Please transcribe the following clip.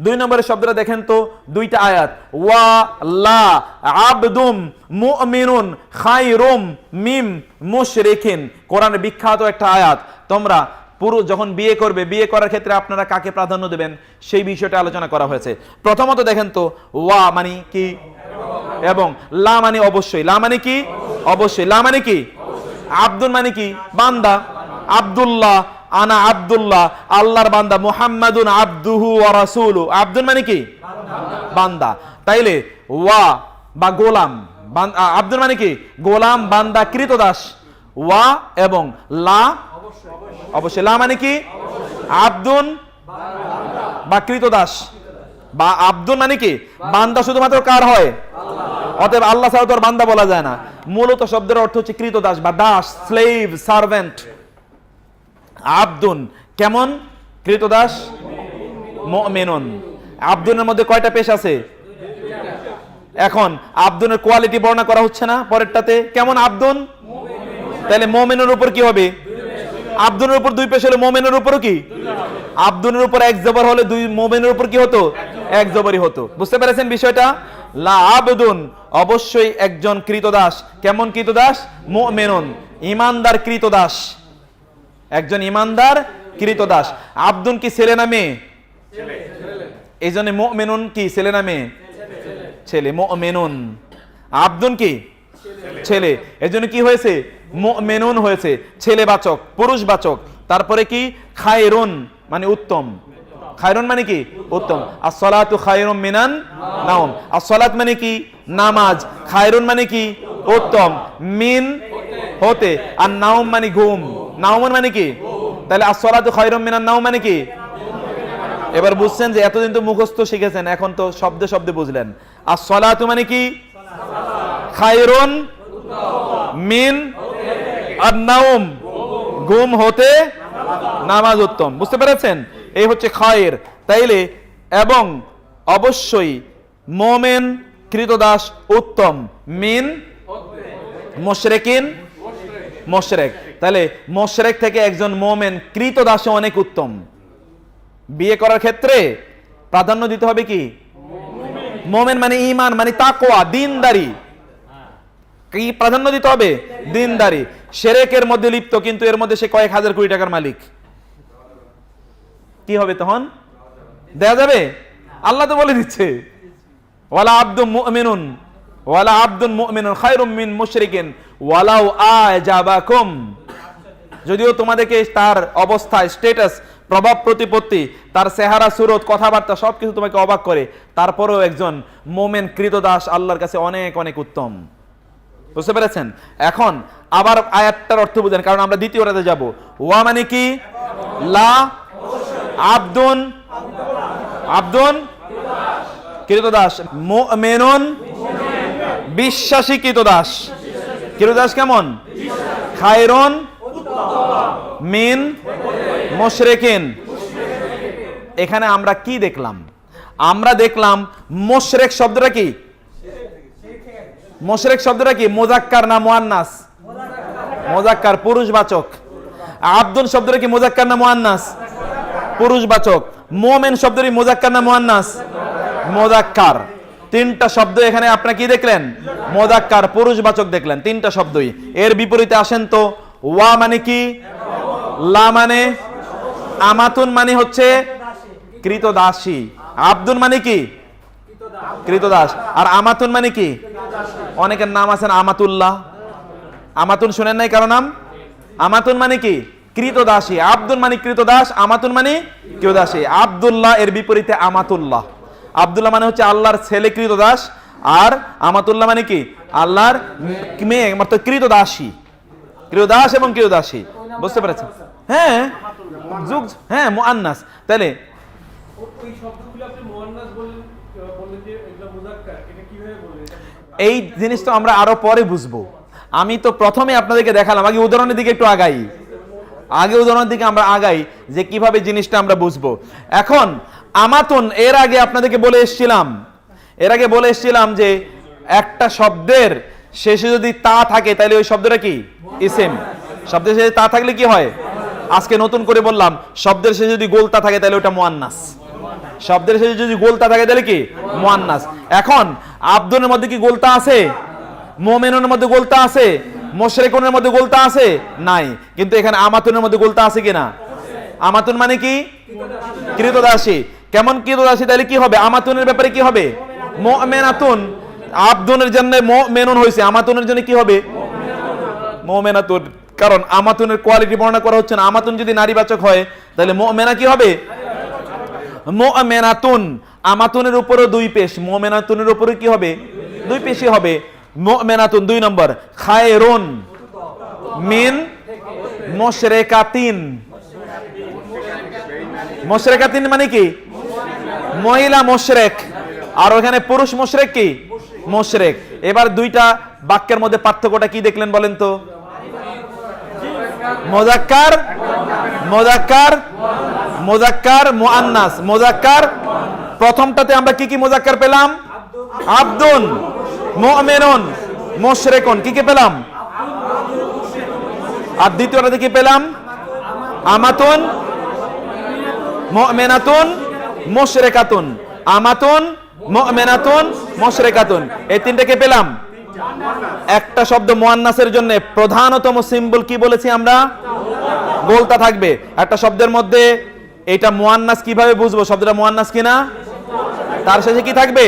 দুই নম্বরের শব্দটা দেখেন তো, দুইটা আয়াত। ওয়া, লা, আবদুম, মুমিনুন খাইরুম মিম, মুশরিকিন। কোরআনের বিখ্যাত একটা আয়াত। তোমরা পুরো যখন বিয়ে করবে, বিয়ে করার ক্ষেত্রে আপনারা কাকে প্রাধান্য দেবেন? সেই বিষয়টা আলোচনা করা হয়েছে। প্রথমত দেখেন তো, ওয়া মানে কি? এবং লা মানে অবশ্যই। লা মানে কি? অবশ্যই। লা মানে কি? আব্দুল মানে কি? বান্দা। আব্দুল্লাহ আনা আব্দুল্লাহ, আল্লাহর বান্দা মুহাম্মাদুন আব্দুহু ওয়া রাসূলু। আব্দুল মানে কি? বান্দা। তাইলে ওয়া বা গোলাম আব্দুল মানে কি? গোলাম, বান্দা, কৃতদাস। ওয়া এবং লা অবশ্যই, লা মানে কি? আব্দুন বা কৃতদাস। বা আব্দুল মানে কি? বান্দা শুধুমাত্র কার হয়? অতএব আল্লাহ ছাড়া আর বান্দা বলা যায় না। মূলত শব্দের অর্থ হচ্ছে কৃতদাস বা দাস স্লেভ সার্ভেন্ট আব্দুন, কেমন? কৃতদাস? মেনন আব্দুনের মধ্যে কয়টা পেশ আছে? এখন, আব্দুনের কোয়ালিটি বর্ণনা করা হচ্ছে না পরেরটাতে। কেমন, আব্দুন? তাহলে মোমেনের উপর কি হবে? আব্দুনের উপর দুই পেশ হলে মোমেনের উপরও কি? আব্দুনের উপর এক জবর হলে দুই, মোমেনের উপর কি হতো? এক জবরই হতো। বুঝতে পেরেছেন বিষয়টা? লা আবদুন, অবশ্যই একজন কৃতদাস। কেমন কৃতদাস? মোমেনন। ইমানদার কৃতদাস। একজন ইমানদার কৃতদাস। আব্দুন কি ছেলে না মেয়ে? এই জন্য মেনুন কি ছেলে না মেয়ে? ছেলে। মেনুন আব্দুন কি? ছেলে। এই জন্য কি হয়েছে? মেনুন হয়েছে। ছেলে বাচক পুরুষ বাচক। তারপরে কি? খায়রুন মানে উত্তম। খায়রুন মানে কি? উত্তম। খায়রুম মিনান নাওম। আসসালাত মানে কি? নামাজ। খায়রুন মানে কি? উত্তম। মিন হতে। আর নাওম মানে ঘুম। নাওমন মানে কি? তাহলে আসসালাতু খায়রুম মিনান নাওম মানে কি? এবার বুঝছেন যে এতদিন তো মুখস্থ শিখেছেন, এখন তো শব্দে শব্দে বুঝলেন। আর সলাতু মানে কি? খায়রুন মিন আর নাওম ঘুম হতে নামাজ উত্তম। বুঝতে পেরেছেন? এই হচ্ছে খায়ের। তাইলে এবং অবশ্যই মোমেন কৃতদাস উত্তম। মিন, মোশরেকিন, মোশরেক। তাহলে মোশরেক থেকে একজন মোমেন কৃত দাসে অনেক উত্তম। বিয়ে করার ক্ষেত্রে প্রাধান্য দিতে হবে কি? মোমেন মানে ইমান মানে তাকোয়া দিনদারি। কি প্রাধান্য দিতে হবে? দিনদারি। সেরেকের মধ্যে লিপ্ত, কিন্তু এর মধ্যে সে কয়েক হাজার কোটি টাকার মালিক। কি হবে তখন? দেয়া যাবে? আল্লাহ তো বলে দিচ্ছে, ওয়ালা আব্দুল মুমিনুন, ওয়ালা আব্দুল মুমিনুন খায়রুম মিন মুশরিকিন, ওয়ালাউ আজাবাকুম। যদিও তোমাদেরকে তার অবস্থা স্টেটাস প্রভাব প্রতিপত্তি, তার চেহারা, সুরত, কথাবার্তা সব কিছু তোমাকে অবাক করে। তারপরেও একজন মোমেন কৃতদাস আল্লাহর কাছে অনেক অনেক উত্তম। বুঝতে পেরেছেন? এখন আবার আয়াতটার অর্থ বুঝেন, কারণ আমরা দ্বিতীয় রাতে যাব। ওয়া মানে কি? লা আব্দুন আব্দুন কৃতদাস। মেনন বিশ্বাসী কৃতদাস। কৃতদাস কেমন? খায়রন মিন, মোশরেকিন। এখানে আমরা কি দেখলাম? আমরা দেখলাম মোশরেক শব্দটা কি? মোশরেক শব্দটা কি? মোজাক্কার না মোয়ান্নাস? মোজাক্কার, পুরুষবাচক। আব্দুল শব্দটা কি? মোজাক্কার না মোয়ান্নাস? পুরুষবাচক। মোমেন শব্দটি মোজাক্কার না মোয়ান্নাস? মোজাক্কার। তিনটা শব্দ এখানে আপনারা কি দেখলেন? মোজাক্কার, পুরুষবাচক দেখলেন। তিনটা শব্দই। এর বিপরীতে আসেন তো, ওয়া মানে কি? লা মানে আমাতুন মানে হচ্ছে কৃতদাসী। আব্দুল মানে কি? কৃতদাস। আর আমাতুন মানে কি? অনেকের নাম আছেন আমাতুল্লাহ। আমাতুন শুনেন নাই কারও নাম? আমাতুন মানে কি? কৃতদাসী। আব্দুল মানে কৃতদাস, আমাতুন মানে কৃতদাসী। আব্দুল্লাহ এর বিপরীতে আমাতুল্লাহ। আব্দুল্লাহ মানে হচ্ছে আল্লাহর ছেলে কৃতদাস, আর আমাতুল্লাহ মানে কি? আল্লাহর মেয়ে অর্থাৎ কৃতদাসী। কৃতদাস এবং কৃতদাসী। বুঝতে পেরেছেন? হ্যাঁ যুগ হ্যাঁ মুআন্নাস। তাহলে ওই শব্দগুলো আপনি মোহান্নাস বললেন বললেন যে এগুলো মুজাক্কার এটা কীভাবে বললেন? এই জিনিস তো আমরা আরও পরে বুঝব। আমি তো প্রথমে আপনাদেরকে দেখালাম আগে উদাহরণের দিকে একটু আগাই। আগে উদাহরণের দিকে আমরা আগাই যে কীভাবে জিনিসটা আমরা বুঝব। এখন আমাতন এর আগে আপনাদেরকে বলে এসেছিলাম এর আগে বলে এসেছিলাম যে একটা শব্দের শেষে যদি তা থাকে তাহলে ওই শব্দটা কি? ইসেম। শব্দের শেষে তা থাকলে কি হয়? আজকে নতুন করে বললাম, শব্দের শেষে যদি গোলতা থাকে তাহলে ওটা মোয়ান্নাস। শব্দের শেষে যদি গোলতা থাকে তাহলে কি? মোয়ান্নাস। এখন আব্দুনের মধ্যে কি গোলতা আছে? মোমেনের মধ্যে গোলতা আছে? মোশরেকুনের মধ্যে গোলতা আছে? নাই। কিন্তু এখানে আমাতুনের মধ্যে গোলতা আছে কিনা? আমাতুন মানে কি? কৃতদাসী কেমন কৃতদাসী তাহলে কি হবে? আমাতুনের ব্যাপারে কি হবে? মোমেনাতুন। আব্দুনের জন্য মোমেনুন হয়েছে আমাতুনের জন্য কি হবে? মোমেনাতুন। কারণ আমাতুনের কোয়ালিটি বর্ণনা করা হচ্ছে না। আমাতুন যদি নারীবাচক হয়, তাহলে মোমেনা কি হবে? মোমেনাতুন। আমাতুনের উপরও দুই পেশ। মোমেনাতুনের উপরে কি হবে? দুই পেশই হবে। মোমেনাতুন দুই নম্বর। খায়রুন মিন মোশরেকাতিন। মোশরেকাতিন মানে কি? মহিলা মোশরেক। আর ওখানে পুরুষ মোশরেক কি? মোশরেক। এবার দুইটা বাক্যের মধ্যে পার্থক্যটা কি দেখলেন বলেন তো? মোজাক্কার মোজাক্কার মোজাক্কার মুআন্নাস মোজাক্কার প্রথমটাতে আমরা কি কি মোজাক্কার পেলাম? আব্দুন মুমিনুন মুশরিকুন কি কি পেলাম? আর দ্বিতীয়টাতে কি পেলাম? আমাতুন মুমিনাতুন মুশরিকাতুন আমাতুন মুমিনাতুন মুশরিকাতুন এই তিনটাকে পেলাম? একটা শব্দ মোয়ান্নাসের জন্য প্রধানতম সিম্বল কি বলেছি আমরা? গোলতা থাকবে। একটা শব্দের মধ্যে এটা মোয়ান্নাস কীভাবে বুঝব? শব্দটা মোয়ান্নাস কিনা? তার শেষে কি থাকবে?